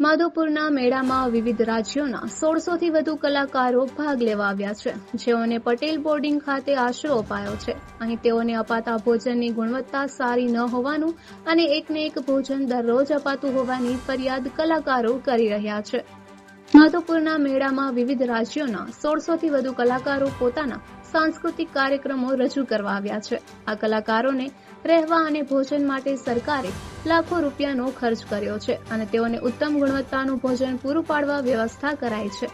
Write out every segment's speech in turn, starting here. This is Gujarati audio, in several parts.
માધવપુરના મેળામાં વિવિધ રાજ્યોના સોળસોથી વધુ કલાકારો ભાગ લેવા આવ્યા છે. જેઓને પટેલ બોર્ડિંગ ખાતે આશરો અપાયો છે. અહીં તેઓને અપાતા ભોજનની ગુણવત્તા સારી ન હોવાનું અને એકને એક ભોજન દરરોજ અપાતું હોવાની ફરિયાદ કલાકારો કરી રહ્યા છે. માધવપુરના મેળામાં વિવિધ રાજ્યોના સોળસોથી વધુ કલાકારો પોતાના સાંસ્કૃતિક કાર્યક્રમો રજૂ કરવા આવ્યા છે. આ કલાકારોને રહેવા અને ભોજન માટે સરકારે લાખો રૂપિયાનો ખર્ચ કર્યો છે અને તેઓને ઉત્તમ ગુણવત્તાનું ભોજન પૂરું પાડવા વ્યવસ્થા કરાઈ છે.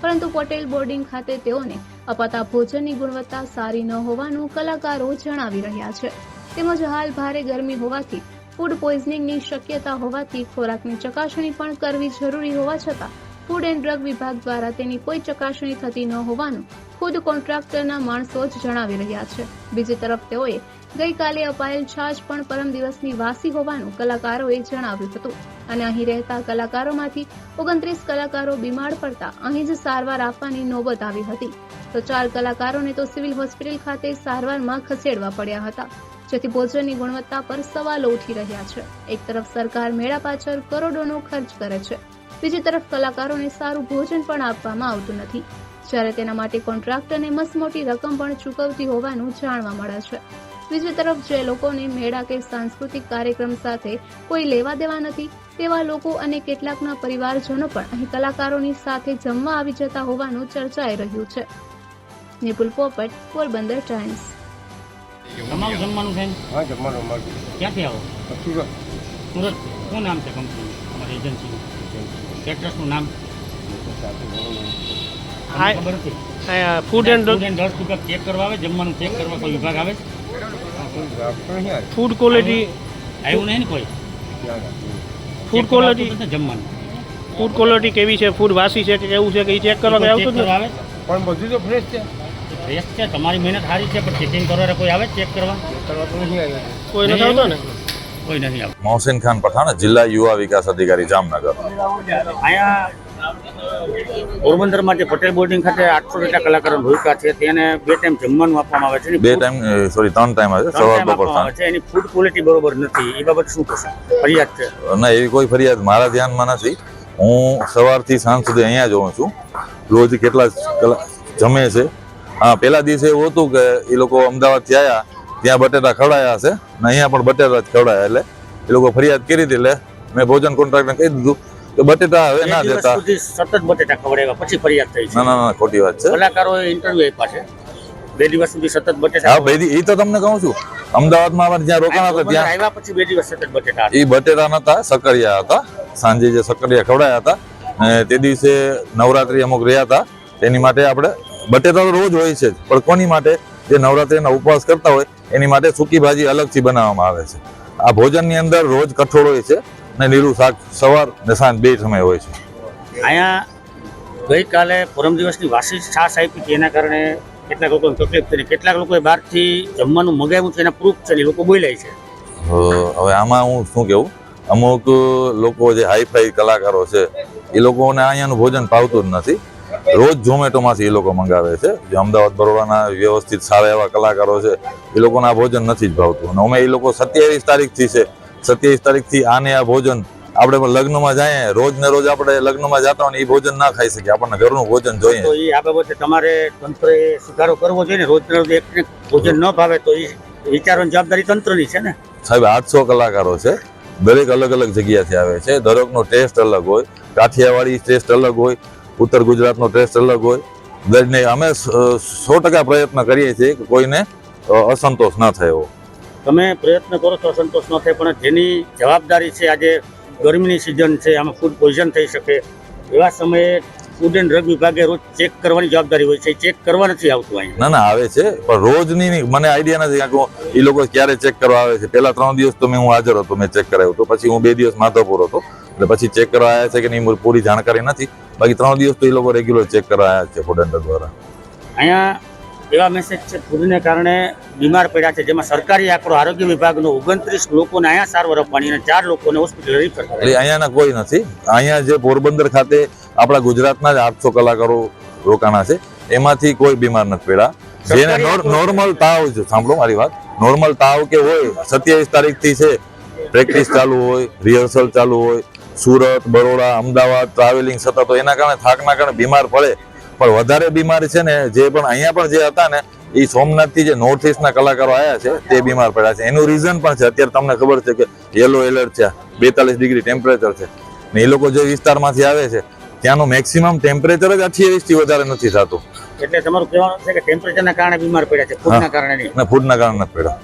પરંતુ પટેલ બોર્ડિંગ ખાતે તેઓને અપાતા ભોજનની ગુણવત્તા સારી ન હોવાનું કલાકારો જણાવી રહ્યા છે. તેમજ હાલ ભારે ગરમી હોવાથી ફૂડ પોઈઝનિંગની શક્યતા હોવાથી ખોરાકની ચકાસણી પણ કરવી જરૂરી હોવા છતાં ફૂડ એન્ડ ડ્રગ વિભાગ દ્વારા તેની કોઈ ચકાસણી થતી ન હોવાનું ખુદ કોન્ટ્રાક્ટરના માણસો જ જણાવી રહ્યા છે. બીજી તરફ તેઓએ ગઈકાલે અપાયેલ છાજ પણ પરમ દિવસની વાસી હોવાનું કલાકારોએ જણાવ્યું હતું. અને અહીં રહેતા કલાકારોમાંથી ઓગણત્રીસ કલાકારો બીમાર પડતા અહીં જ સારવાર આપવાની નોબત આવી હતી. તો ચાર કલાકારોને તો સિવિલ હોસ્પિટલ ખાતે સારવારમાં ખસેડવા પડ્યા હતા. જેથી ભોજનની ગુણવત્તા પર સવાલો ઉઠી રહ્યા છે. એક તરફ સરકાર મેળા પાછળ કરોડોનો ખર્ચ કરે છે. બીજી તરફ કલાકારોને સારું ભોજન પણ આપવામાં આવતું નથી. જ્યારે તેના માટે કોન્ટ્રાક્ટરને મસમોટી રકમ પણ ચૂકવતી હોવાનું જાણવા મળે છે. બીજી તરફ જે લોકોને મેળા કે સાંસ્કૃતિક કાર્યક્રમ સાથે કોઈ લેવા દેવા નથી તેવા લોકો અને કેટલાકના પરિવારજનો પણ અહીં કલાકારોની સાથે જમવા આવી જતા હોવાનું ચર્ચાઈ રહ્યું છે. નિપુલ પોપટ પોરબંદર ટાઈમ્સ. તમારું જમવાનું છે? હા જમવાનું અમારું. ક્યાંથી આવો? સુરત. સુરત. શું નામ છે કંપની અમારી એજન્સીનું કેટરસનું નામ? ખબર નથી food and food and drug વિભાગ ચેક કરવા આવે જમવાનું ચેક કરવા કોઈ વિભાગ આવે છે? ફૂડ ક્વોલિટી આવ્યું નહીં ને કોઈ? ફૂડ ક્વોલિટી જમવાનું. ફૂડ ક્વોલિટી કેવી છે? ફૂડ વાસી છે કે કેવું છે કે એ ચેક કરવા આવતું આવે પણ બધું તો ફ્રેશ છે. ફ્રેશ છે તમારી મહેનત સારી છે પણ ચેકિંગ કરવા કોઈ આવે ચેક કરવા? કોઈ નથી આવતો ને? કોઈ નથી આવતો. મોહસિન ખાન પઠાણ જિલ્લા યુવા વિકાસ અધિકારી જામનગર. અહીંયા પોરબંદરમાં જે પટેલ બોર્ડિંગ ખાતે આઠસો જેટલા કલાકારો ભૂમિકા છે. તેને બે ટાઈમ જમવાનું આપવામાં આવે છે. બે ટાઈમ સોરી ત્રણ ટાઈમ આવે સવાર બપોર સાંજ. છે. એની ફૂડ ક્વોલિટી બરોબર નથી. એ બાબત શું થશે? ફરિયાદ છે. ના એવી કોઈ ફરિયાદ મારા ધ્યાનમાં નથી. હું સવારથી સાંજ સુધી અહીંયા જોઉં છું. રોજ કેટલા જમે છે. હા પેલા દિવસે એવું હતું કે એ લોકો અમદાવાદથી આવ્યા ત્યાં બટેટા ખવડાયા હશે. ને અહીંયા પણ બટેટા જ ખવડાયા એટલે એ લોકો ફરિયાદ કરી હતી એટલે મેં ભોજન કોન્ટ્રાક્ટને કહી દીધું. કે બટેટા હવે ના દેતા. સતત બટેટા ખવડાવ્યા પછી ફરિયાદ થઈ છે. ના ના ખોટી વાત છે. કલાકારોએ ઇન્ટરવ્યુ આપ્યા છે. બે દિવસ સુધી સતત બટેટા હા ભાઈ એ તો તમને કહું છું. અમદાવાદમાં અમારે જ્યાં રોકાણ હતા ત્યાં આવ્યા પછી બે દિવસ સતત બટેટા એ બટેટા નતા સકરિયા હતા. સાંજે જે સકરિયા ખવડાયા હતા અને તે દિવસે નવરાત્રી અમુક રહ્યા હતા. તેની માટે આપણે બટેટા તો રોજ હોય છે પણ કોની માટે? જે નવરાત્રીના ઉપવાસ કરતા હોય એની માટે સૂકી ભાજી અલગથી બનાવવામાં આવે છે. આ ભોજનની અંદર રોજ કઠોળ હોય છે. અને લીલું શાક સવાર ને સાંજ બે સમય હોય છે. અહીંયા ગઈકાલે પરમ દિવસની વાસી છાશ આપી હતી એના કારણે કેટલાક લોકોને તકલીફ થઈ કેટલાક લોકોએ બહારથી જમવાનું મગાવ્યું છે એના પ્રૂફ છે એ લોકો બોલાય છે. હવે આમાં હું શું કેવું? અમુક લોકો જે હાઈફાઈ કલાકારો છે એ લોકોને અહીંયાનું ભોજન ભાવતું જ નથી. રોજ ઝોમેટોમાંથી એ લોકો મંગાવે છે. જે અમદાવાદ બરોડાના વ્યવસ્થિત સારા એવા કલાકારો છે એ લોકોને આ ભોજન નથી જ ભાવતું. અને અમે એ લોકો સત્યાવીસ તારીખથી છે સત્યાવીસ તારીખથી આને આ ભોજન આપણે પણ લગ્નમાં જાય રોજ ને રોજ આપણે લગ્નમાં જતા હોય એ ભોજન ના ખાઈ શકીએ. આપણને ઘરનું ભોજન જોઈએ. તો એ આ બાબતે તમારે તંત્રએ સુધારો કરવો જોઈએ ને રોજ ને રોજ એકને ભોજન ન ભાવે તો એ વિચારવાની જવાબદારી તંત્રની છે ને? સાહેબ આઠસો કલાકારો છે. દરેક અલગ અલગ જગ્યાથી આવે છે. દરેકનો ટેસ્ટ અલગ હોય કાઠિયાવાડી ટેસ્ટ અલગ હોય ઉત્તર ગુજરાતનો ટેસ્ટ અલગ હોય. દરેકને અમે સો ટકા પ્રયત્ન કરીએ છીએ કે કોઈને અસંતોષ ન થાય તમે પ્રયત્ન કરો તો સંતોષ ન થાય પણ જેની જવાબદારી છે આજે ગરમીની સિઝન છે આમાં ફૂડ પોઈઝન થઈ શકે. એવા સમયે ફૂડ એન્ડ ડ્રગ વિભાગે રોજ ચેક કરવાની જવાબદારી હોય છે ચેક કરવા નથી આવતું અહીંયા. ના ના આવે છે પણ રોજની નહીં, મને આઈડિયા નથી કે એ લોકો ક્યારે ચેક કરવા આવે છે. પેલા ત્રણ દિવસ તો મેં હું હાજર હતો મેં ચેક કરાવ્યું હતો. પછી હું બે દિવસ માધવપુર હતો. એટલે પછી ચેક કરવા આવ્યા છે કે નહીં પૂરી જાણકારી નથી. બાકી ત્રણ દિવસ તો એ લોકો રેગ્યુલર ચેક કરવા આવ્યા છે ફૂડ એન્ડ દ્વારા. અહીંયા એવા મેસેજ છે ફૂડને કારણે બીમાર પડ્યા છે જેમાં સરકારી આંકડો આરોગ્ય વિભાગનો ઓગણત્રીસ લોકોને અહીંયા સારવાર આપવાની અને ચાર લોકોને હોસ્પિટલ રિફર એટલે અહીંયાના કોઈ નથી. અહીંયા જે પોરબંદર ખાતે આપણા ગુજરાતના જ આઠસો કલાકારો રોકાણા છે. એમાંથી કોઈ બીમાર નથી પડ્યા. જેને નોર્મલ તાવ છે. સાંભળો મારી વાત. નોર્મલ તાવ કે હોય સત્યાવીસ તારીખથી છે. પ્રેક્ટિસ ચાલુ હોય રિહર્સલ ચાલુ હોય. સુરત બરોડા અમદાવાદ ટ્રાવેલિંગ થતા તો એના કારણે થાકના કારણે બીમાર પડે. પણ વધારે બીમાર છે ને જે પણ અહીંયા પણ જે હતા ને એ સોમનાથથી જે નોર્થ ઇસ્ટના કલાકારો આવ્યા છે તે બીમાર પડ્યા છે. એનું રીઝન પણ છે. અત્યારે તમને ખબર છે કે યલો એલર્ટ છે બેતાલીસ ડિગ્રી ટેમ્પરેચર છે. ને એ લોકો જે વિસ્તારમાંથી આવે છે ત્યાંનું મેક્સિમમ ટેમ્પરેચર જ અઠ્યાવીસથી વધારે નથી થતું. એટલે તમારું કહેવાનું છે કે ટેમ્પરેચરના કારણે બીમાર પડ્યા છે ફૂડના કારણે નહીં. ફૂડના કારણે નથી પડ્યા.